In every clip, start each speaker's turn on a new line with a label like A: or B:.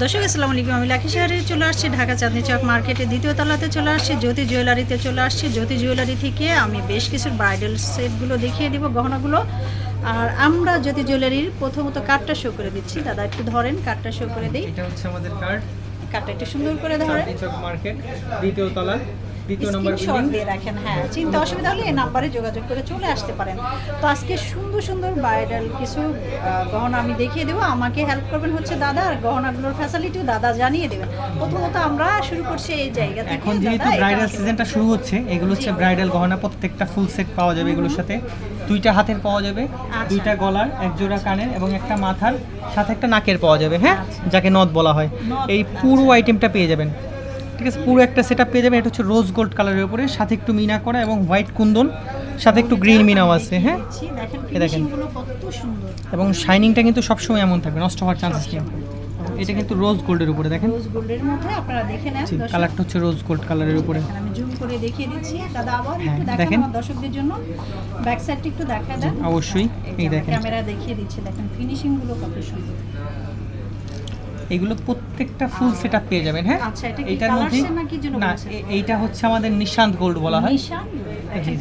A: দর্শক আসসালামু আলাইকুম। আমি লাখি শহরে চলে আসছি ঢাকা চাঁদনি চক মার্কেটে দ্বিতীয় তলাতে চলে আসছি জ্যোতি জুয়েলারিতে চলে আসছি। জ্যোতি জুয়েলারি থেকে আমি বেশ কিছু ব্রাইডাল সেটগুলো দেখিয়ে দিব গহনাগুলো। আর আমরা জ্যোতি জুয়েলারির প্রথমত কার্ডটা শো করে দিচ্ছি। দাদা একটু ধরেন কার্ডটা শো করে দিই।
B: এটা হচ্ছে আমাদের কার্ড
A: কার্ডটা একটু সুন্দর করে ধরেন।
B: চাঁদনি চক মার্কেট দ্বিতীয় তলা। দ্বিতীয় নম্বর
A: স্ক্রিনশট দিয়ে রাখেন হ্যাঁ। চিন্তা অসুবিধা হলে এই নাম্বারে যোগাযোগ করে চলে আসতে পারেন। তো আজকে সুন্দর সুন্দর ব্রাইডাল কিছু গহনা আমি দেখিয়ে দেবো। আমাকে হেল্প করবেন হচ্ছে দাদা আর গহনাগুলোর ফ্যাসিলিটিও দাদা জানিয়ে দেবেন। প্রথমত আমরা শুরু করছি এই জায়গা থেকে।
B: এখন যেহেতু ব্রাইডাল সিজনটা শুরু হচ্ছে এগুলো হচ্ছে ব্রাইডাল গহনা প্রত্যেকটা ফুল সেট পাওয়া যাবে এগুলোর সাথে। দুইটা হাতের পাওয়া যাবে
A: আচ্ছা।
B: দুইটা গলার এক জোড়া কানের এবং একটা মাথার সাথে একটা নাকের পাওয়া যাবে হ্যাঁ?
A: আচ্ছা।
B: যাকে নথ বলা হয়। এই পুরো আইটেমটা পেয়ে যাবেন। ঠিক আছে পুরো একটা সেটআপ পেয়ে যাবেন। এটা হচ্ছে রোজ গোল্ড কালারের উপরে। সাথে একটু মিনা করা এবং হোয়াইট কুন্দন। সাথে একটু গ্রিন মিনাও আছে হ্যাঁ?
A: দেখেন
B: এ এবং শাইনিংটা কিন্তু সবসময় এমন থাকবে নষ্ট হওয়ার চান্সেস নেই। এটা কিন্তু রোজ গোল্ডের উপরে দেখেন?
A: রোজ গোল্ডের মধ্যে আপনারা দেখে নেন
B: কালারটা হচ্ছে রোজ গোল্ড কালারের উপরে।
A: আমি জুম করে দেখিয়ে দিচ্ছি। দাদা আবার
B: হ্যাঁ,
A: একটু দেখেন। দর্শকদের জন্য। ব্যাক সাইডটা একটু দেখা দেন।
B: অবশ্যই। এই দেখেন।
A: ক্যামেরা দেখিয়ে দিচ্ছে। দেখেন ফিনিশিংগুলো কত সুন্দর।
B: এগুলো প্রত্যেকটা ফুল সেট আপ পেয়ে যাবেন হ্যাঁ?
A: আচ্ছা, এটা কি
B: এইটার
A: colours
B: মধ্যে না এইটা হচ্ছে আমাদের নিশান্ত গোল্ড বলা হয়। নিশান্ত।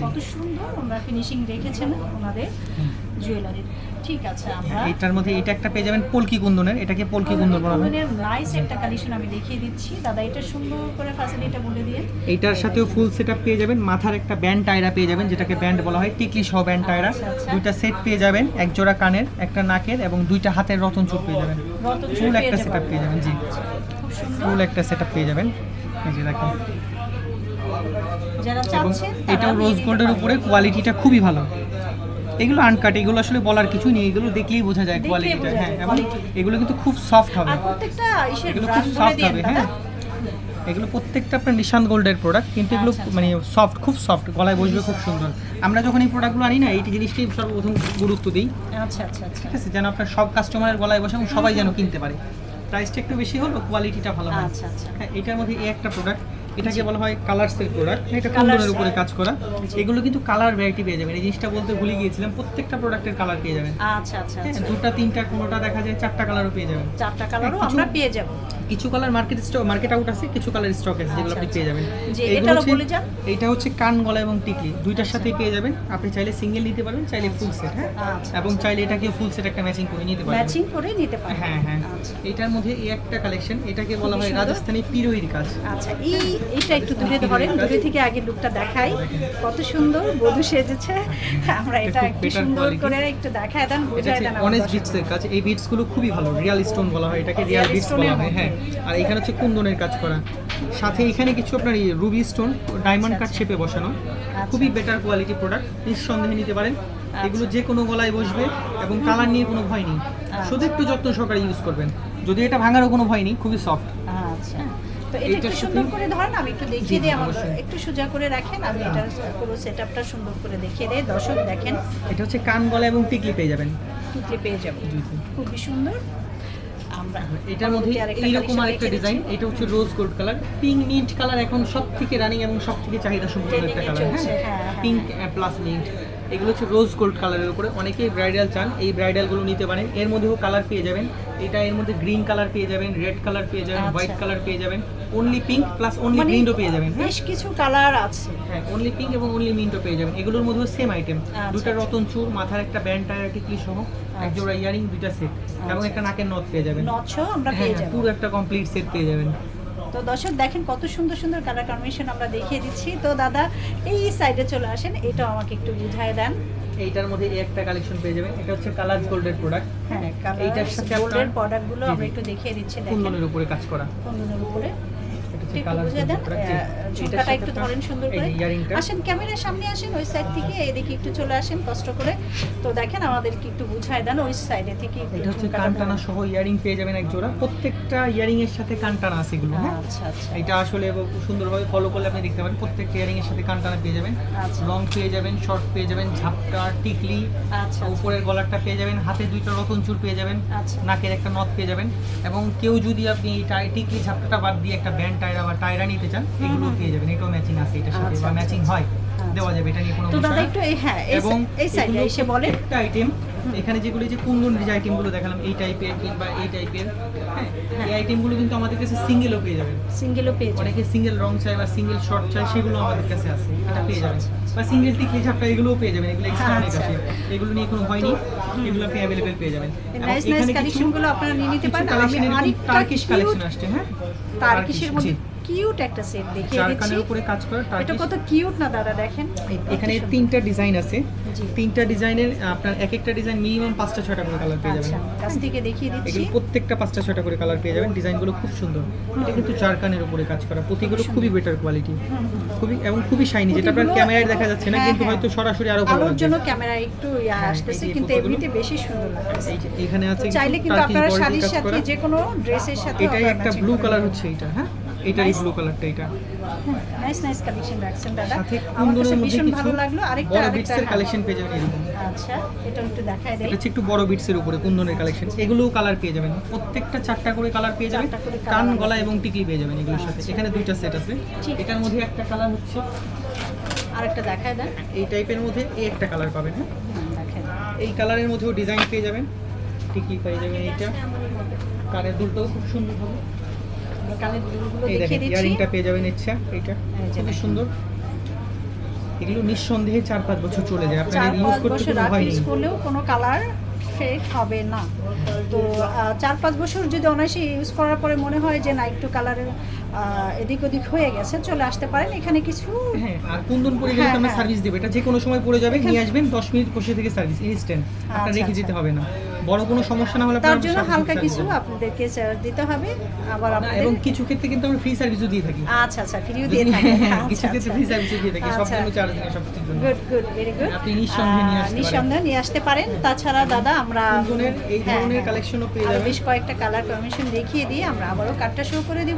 A: কত সুন্দর ওনারা ফিনিশিং রেখেছেন ওনাদের জুয়েলারির ঠিক আছে আমরা।
B: এইটার মধ্যে এটা একটা পেয়ে যাবেন পলকি কুন্দনের এটাকে পলকি কুন্দন বলা হয়।
A: নাইস একটা কালেকশন আমি দেখিয়ে দিচ্ছি। দাদা এটা সুন্দর করে ফ্যাসিলিটিটা বলে দিয়ে
B: এইটার সাথেও ফুল সেটআপ পেয়ে যাবেন। মাথার একটা ব্যান্ড টায়রা পেয়ে যাবেন যেটাকে ব্যান্ড বলা হয় টিকলি সহ ব্যান্ড টায়রা
A: আচ্ছা, আচ্ছা।
B: দুইটা সেট পেয়ে যাবেন এক জোড়া কানের একটা নাকের এবং দুইটা হাতের রতন চুপ পেয়ে যাবেন। ফুল একটা। সেটআপ পেয়ে যাবেন জি। ফুল একটা সেটআপ পেয়ে যাবেন। এই যে দেখেন। এবং এটাও রোজ গোল্ডের উপরে কোয়ালিটিটা খুবই ভালো। এগুলো আনকাট এগুলো আসলে বলার কিছু নেই এগুলো দেখলেই বোঝা যায় কোয়ালিটিটা হ্যাঁ এবং এগুলো কিন্তু খুব সফট হবে। এগুলো খুব সফট হবে হ্যাঁ। এগুলো প্রত্যেকটা আপনার নিশান গোল্ডের প্রোডাক্ট কিন্তু এগুলো
A: আচ্ছা, আচ্ছা।
B: মানে সফট খুব সফট গলায় বসবে খুব সুন্দর। আমরা যখন এই প্রোডাক্টগুলো আনি না এই জিনিসটাই সর্বপ্রথম গুরুত্ব দিই।
A: আচ্ছা আচ্ছা আচ্ছা।
B: ঠিক আছে? যেন আপনার সব কাস্টমারের গলায় বসে এবং সবাই যেন কিনতে পারে। প্রাইসটা একটু বেশি হলো কোয়ালিটিটা ভালো হয়।
A: আচ্ছা আচ্ছা।
B: হ্যাঁ এটার মধ্যে এই একটা প্রোডাক্ট এটাকে বলা হয় কালারসের প্রোডাক্ট এটা
A: এর।
B: উপরে কাজ করা? এগুলো কিন্তু কালার ভ্যারাইটি পেয়ে যাবেন। এই জিনিসটা বলতে ভুলে গিয়েছিলাম প্রত্যেকটা প্রোডাক্টের কালার পেয়ে যাবেন।
A: আচ্ছা আচ্ছা
B: হ্যাঁ
A: আচ্ছা।
B: দুটা তিনটা কোনোটা দেখা যায় চারটা কালারও পেয়ে যাবেন।
A: চারটা কালারও
B: কিছু-
A: আমরা পেয়ে যাব।
B: কিছু colour market stock market out আছে কিছু কালার স্টক আছে যেগুলো আপনি
A: আচ্ছা,
B: পেয়ে যাবেন।
A: জি,
B: এইগুলো হচ্ছে-
A: বলে যান।
B: এইটা হচ্ছে কান গলা এবং টিকলি। দুইটার সাথেই পেয়ে যাবেন। আপনি চাইলে সিঙ্গেল নিতে পারবেন চাইলে ফুল সেট হ্যাঁ?
A: আচ্ছা,
B: এবং চাইলে এটাকে ফুল সেট একটা ম্যাচিং করে নিতে পারবেন
A: ম্যাচিং করে নিতে পারবেন
B: হ্যাঁ হ্যাঁ।
A: আচ্ছা।
B: এটার মধ্যে এই একটা কালেকশন এটাকে বলা হয়। রাজস্থানি পিরোইর কাজ।
A: আচ্ছা এই এইটা একটু দূরে ধরেন দূরে থেকে আগে লুকটা দেখাই। কত সুন্দর বধূ সেজেছে। আমরা এটা একটু সুন্দর করে একটু দেখায় দেন
B: এটা
A: বুঝায় দেন দর্শক।
B: বিটস এর কাজ। এই বিটসগুলো খুবই ভালো রিয়াল স্টোন বলা হয় এটাকে রিয়াল বিটস বলা হয় হ্যাঁ। আর এখানে হচ্ছে কুন্দনের কাজ করা। সাথে এখানে কিছু আপনার রুবি স্টোন ডায়মন্ড কাট
A: আচ্ছা।
B: শেপে বসানো। খুবই বেটার কোয়ালিটি প্রোডাক্ট নিঃসন্দেহে নিতে পারেন।
A: আচ্ছা।
B: এগুলো যে কোনো গলায় বসবে এবং কালার নিয়ে কোনো ভয় নেই।
A: আচ্ছা।
B: শুধু একটু যত্ন সহকারে ইউজ করবেন। যদি এটা ভাঙারও কোনো ভয় নেই খুবই সফট
A: আচ্ছা। তো এটা একটু সুন্দর করে ধরেন আমি একটু দেখিয়ে দিই আমার। একটু সোজা করে রাখেন আমি এটা পুরো সেটআপটা সুন্দর করে দেখিয়ে দেই। দর্শক দেখেন
B: এটা হচ্ছে কান গলা এবং টিকলি পেয়ে যাবেন।
A: পেয়ে যাব।
B: জি, জি।
A: খুবই সুন্দর। আমরা
B: এটার মধ্যে
A: আরেকটা
B: এইরকম আরেকটা ডিজাইন এটা হচ্ছে rose gold colour pink mint colour এখন সব থেকে রানিং এবং সব থেকে চাহিদা সম্পূর্ণ
A: Trending
B: একটা কালার হ্যাঁ?
A: হ্যাঁ, হ্যাঁ,
B: পিঙ্ক প্লাস মিন্ট এগুলো হচ্ছে রোজ গোল্ড কালারের উপরে। অনেকেই ব্রাইডাল চান এই ব্রাইডালগুলো নিতে পারেন। এর মধ্যেও কালার পেয়ে যাবেন। এটা এর মধ্যে গ্রিন কালার পেয়ে যাবেন রেড কালার পেয়ে যাবেন
A: আচ্ছা।
B: হোয়াইট কালার পেয়ে যাবেন। অনলি পিঙ্ক প্লাস অনলি
A: মানে
B: গ্রিনও পেয়ে যাবেন হ্যাঁ?
A: বেশ কিছু কালার আছে।
B: হ্যাঁ অনলি পিঙ্ক এবং অনলি মিন্টও পেয়ে যাবেন। এগুলোর মধ্যেও সেম আইটেম
A: আচ্ছা,
B: দুটা
A: আচ্ছা।
B: রতন চুর মাথার একটা ব্যান্ড টায়ার টিকলি সহ এক
A: আচ্ছা।
B: জোড়া ইয়ারিং দুইটা সেট এবং একটা নাকের নথ পেয়ে যাবেন।
A: নচ্ছ আমরা
B: হ্যাঁ
A: পেয়ে
B: হ্যাঁ,
A: যাব।
B: পুরো একটা কমপ্লিট সেট পেয়ে যাবেন।
A: তো দর্শক দেখেন কত সুন্দর সুন্দর কালার কম্বিনেশন আমরা দেখিয়ে দিচ্ছি। তো দাদা এই সাইডে চলে আসেন এটাও আমাকে একটু বুঝায় দেন।
B: এইটার মধ্যে এই একটা কালেকশন পেয়ে যাবেন। এটা হচ্ছে কালার গোল্ডের প্রোডাক্ট
A: হ্যাঁ
B: এইটার সাথে
A: গোল্ডের প্রোডাক্টগুলো আমরা একটু দেখিয়ে দিচ্ছি দেখেন।
B: কুন্দনের উপরে কাজ করা।
A: কুন্দনের উপরে।
B: এটা হচ্ছে
A: একটু
B: কালার
A: বুঝে দেন আহ, ঝুমকাটা একটু ধরেন সুন্দর করে। আসেন ক্যামেরার সামনে আসেন ওই সাইড থেকে এদিকে একটু চলে আসেন কষ্ট করে। তো দেখেন আমাদেরকে একটু বুঝায় দেন ওই সাইডে থেকে
B: এটা হচ্ছে কানটানা সহ ইয়ারিং পেয়ে যাবেন এক জোড়া। প্রত্যেকটা ইয়ারিং এর সাথে কানটানা আছে এগুলো হ্যাঁ?
A: আচ্ছা আচ্ছা।
B: এটা আসলে সুন্দরভাবে ফলো করলে আপনি দেখতে পাবেন প্রত্যেকটা ইয়ারিং এর সাথে কানটানা পেয়ে যাবেন।
A: আচ্ছা।
B: লং পেয়ে যাবেন শর্ট পেয়ে যাবেন ঝাপটা টিকলি
A: আচ্ছা
B: উপরের গলারটা পেয়ে যাবেন হাতে দুইটা রতন চুর পেয়ে যাবেন
A: আচ্ছা।
B: নাকের একটা নথ পেয়ে যাবেন। এবং কেউ যদি আপনি এই টিকলি ঝাপটাটা বাদ দিয়ে একটা ব্যান্ড টায়রা বা টায়রা নিতে চান এগুলো। পেয়ে যাবেন এটাও ম্যাচিং আছে এটার সাথে
A: আচ্ছা,
B: বা
A: আচ্ছা,
B: ম্যাচিং হয়
A: আচ্ছা।
B: দেওয়া যাবে এটা নিয়ে কোনো
A: তো দাদা একটু হ্যাঁ এই সাইডে এসে বলেন
B: একটা আইটেম এখানে যেগুলো যে কুন্দন যে আইটেমগুলো দেখালাম এই টাইপের কিংবা এই টাইপের হ্যাঁ এই আইটেমগুলো কিন্তু আমাদের কাছে সিঙ্গেলও পেয়ে যাবেন।
A: সিঙ্গেলও পেয়ে যাবেন।
B: অনেকে সিঙ্গেল রং চায় বা সিঙ্গেল শর্ট চায় সেগুলো আমাদের কাছে আছে এটা পেয়ে যাবেন।
A: আচ্ছা,
B: বা সিঙ্গেল টিকলি ঝাপটা এগুলোও পেয়ে যাবেন এগুলো এক্সট্রা অনেক
A: আচ্ছা।
B: আছে এগুলো নিয়ে কোনো হয়নি এগুলো আপনি অ্যাভেলেবেল পেয়ে যাবেন।
A: নাইস নাইস কালেকশনগুলো আপনারা নিয়ে নিতে পারেন। আমি আরেকটা
B: টার্কিশ কালেকশন আসছে হ্যাঁ?
A: টার্কিশের মধ্যে। কিউট একটা সেট দেখিয়ে দিচ্ছি।
B: উপরে কাজ করা
A: এটা কত কিউট না দাদা দেখেন।
B: এখানে তিনটা ডিজাইন আছে। তিনটা ডিজাইনের আপনার এক একটা ডিজাইন মিনিমাম পাঁচটা ছয়টা করে কালার পেয়ে যাবেন।
A: আচ্ছা কাছ থেকে দেখিয়ে দিচ্ছি।
B: প্রত্যেকটা পাঁচটা ছয়টা করে কালার পেয়ে যাবেন। ডিজাইনগুলো খুব সুন্দর। এটা কিন্তু চারকানের উপরে কাজ করা। প্রতিগুলো খুবই বেটার কোয়ালিটি। খুবই এবং খুবই শাইনি যেটা আপনার ক্যামেরায় দেখা যাচ্ছে না
A: হ্যাঁ,
B: কিন্তু
A: হ্যাঁ।
B: হয়তো সরাসরি আরও ভালো লাগবে
A: জন্য ক্যামেরা একটু
B: হ্যাঁ,
A: আসতেছে কিন্তু এমনিতে বেশি সুন্দর
B: যে এখানে আছে
A: চাইলে কিন্তু আপনারা শাড়ির সাথে যে কোনো ড্রেসের সাথে
B: এটাই একটা ব্লু কালার হচ্ছে এটা হ্যাঁ? এটারই ব্লু কালারটা এটা
A: নাইস নাইস কালেকশন রাখছেন দাদা।
B: সাথে
A: আমার কাছে ভীষণ
B: কিছু
A: ভালো লাগল। আরেকটা আরেকটা।
B: কালেকশন পেয়ে যাবেন এরকম।
A: আচ্ছা এটা একটু দেখায় দেই।
B: এটা একটু বড় বিটসের উপরে কুন্দনের কালেকশন এগুলোও কালার পেয়ে যাবেন। প্রত্যেকটা চারটা করে কালার পেয়ে যাবেন। কান গলা এবং টিকলি পেয়ে যাবেন এগুলোর সাথে।
A: আচ্ছা।
B: এখানে দুইটা সেট আছে। এটার মধ্যে একটা কালার হচ্ছে।
A: আরেকটা দেখায় দেন।
B: এই টাইপের মধ্যে এই একটা কালার পাবেন হ্যাঁ? এই কালারের মধ্যেও ডিজাইন পেয়ে যাবেন। টিকলি পেয়ে যাবেন এইটা। কানের দুলটাও খুব সুন্দর হবে।
A: আমরা কানের দুলগুলো দেখিয়ে দিচ্ছি।
B: ইয়ারিংটা পেয়ে যাবেন ইচ্ছা এইটা। খুবই সুন্দর। এগুলো নিঃসন্দেহে চার পাঁচ বছর চলে যায়। আপনার ইউজ করতে কোনো
A: রাফ
B: ভয়
A: করলেও কোনো কালার ফেড হবে না। তো চার পাঁচ বছর যদি অনায়াসে ইউজ করার পরে মনে হয় যে না একটু কালারের এদিক ওদিক হয়ে গেছে চলে আসতে পারেন। এখানে কিছু
B: হ্যাঁ আর পরে গেলে
A: হ্যাঁ,
B: আমরা
A: হ্যাঁ।
B: সার্ভিস দেবো? এটা যে কোনো সময় পড়ে যাবে নিয়ে আসবেন দশ মিনিট বসে থেকে সার্ভিস ইনস্ট্যান্ট আপনার
A: আচ্ছা,
B: রেখে
A: আচ্ছা।
B: যেতে হবে না। বড় কোনো সমস্যা না হলে
A: তার জন্য হালকা কিছু আপনাদেরকে চার্জ দিতে হবে। আবার আপনাদের
B: এবং কিছু ক্ষেত্রে কিন্তু আমরা ফ্রি সার্ভিসও দিয়ে থাকি।
A: আচ্ছা আচ্ছা ফ্রিও দিয়ে
B: যদি-
A: থাকেন
B: হ্যাঁ,
A: আচ্ছা,
B: কিছু ক্ষেত্রে
A: আচ্ছা।
B: ফ্রি সার্ভিসও দিয়ে থাকি। সব। জন্য চার্জ নেই সব কিছুর জন্য।
A: গুড গুড ভেরি গুড
B: আপনি নিঃসন্দেহে নিয়ে আসতে পারেন।
A: নিঃসন্দেহে নিয়ে আসতে পারেন। তাছাড়া দাদা আমরা
B: এই
A: হ্যাঁ,
B: ধরনের
A: হ্যাঁ।
B: কালেকশনও পেয়ে যাবেন।
A: বেশ কয়েকটা কালার কম্বিনেশন দেখিয়ে দিয়ে আমরা আবারও কার্ডটা শো করে দিব।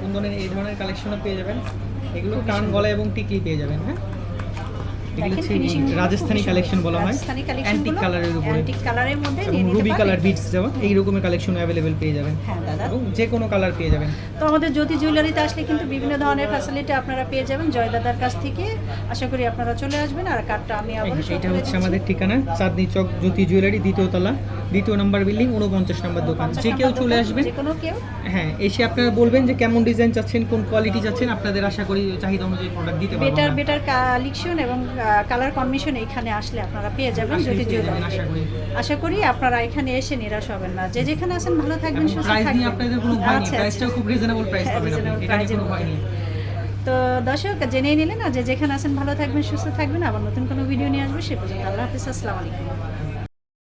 B: কুন্দনের এই ধরনের কালেকশনও পেয়ে যাবেন। এগুলো কান গলা এবং টিকলি পেয়ে যাবেন হ্যাঁ? এগুলো হচ্ছে রাজস্থানী কালেকশন বলা হয়। অ্যান্টিক কালারের উপরে।
A: অ্যান্টিক কালারের মধ্যে
B: রুবি কালার বিটস দেওয়া এই রকমের কালেকশন অ্যাভেলেবেল পেয়ে যাবেন।
A: হ্যাঁ দাদা।
B: এবং যে কোনো কালার পেয়ে যাবেন।
A: তো আমাদের জ্যোতি জুয়েলারিতে আসলে কিন্তু বিভিন্ন ধরনের ফ্যাসিলিটি আপনারা পেয়ে যাবেন। জয় দাদার কাছ থেকে আশা করি আপনারা চলে আসবেন। আর কার্ডটা আমি আবার
B: এইটা হচ্ছে আমাদের ঠিকানা চাঁদনি চক জ্যোতি জুয়েলারি দ্বিতীয় তলা। দ্বিতীয় নাম্বার বিল্ডিং উনপঞ্চাশ নাম্বার দোকান। যে কেউ চলে আসবেন।
A: যে কোনো কেউ।
B: হ্যাঁ এসে আপনারা বলবেন যে কেমন ডিজাইন চাচ্ছেন কোন কোয়ালিটি চাচ্ছেন। আপনাদের আশা করি চাহিদা অনুযায়ী প্রোডাক্ট দিতে
A: বেটার বেটার কালেকশন এবং কালার কম্বিনেশন এখানে আসলে আপনারা পেয়ে যাবেন জুয়েলারিতে
B: আশা করি।
A: আপনারা এখানে এসে নিরাশ হবেন না। যে যেখানে আছেন ভালো থাকবেন সুস্থ থাকবেন। আচ্ছা, আচ্ছা। হ্যাঁ, তো দর্শক জেনে নিলেন আর যে যেখানে আছেন ভালো থাকবেন সুস্থ থাকবেন আবার নতুন কোনো ভিডিও নিয়ে আসব সে পর্যন্ত আল্লাহ হাফিজ আসসালামু আলাইকুম।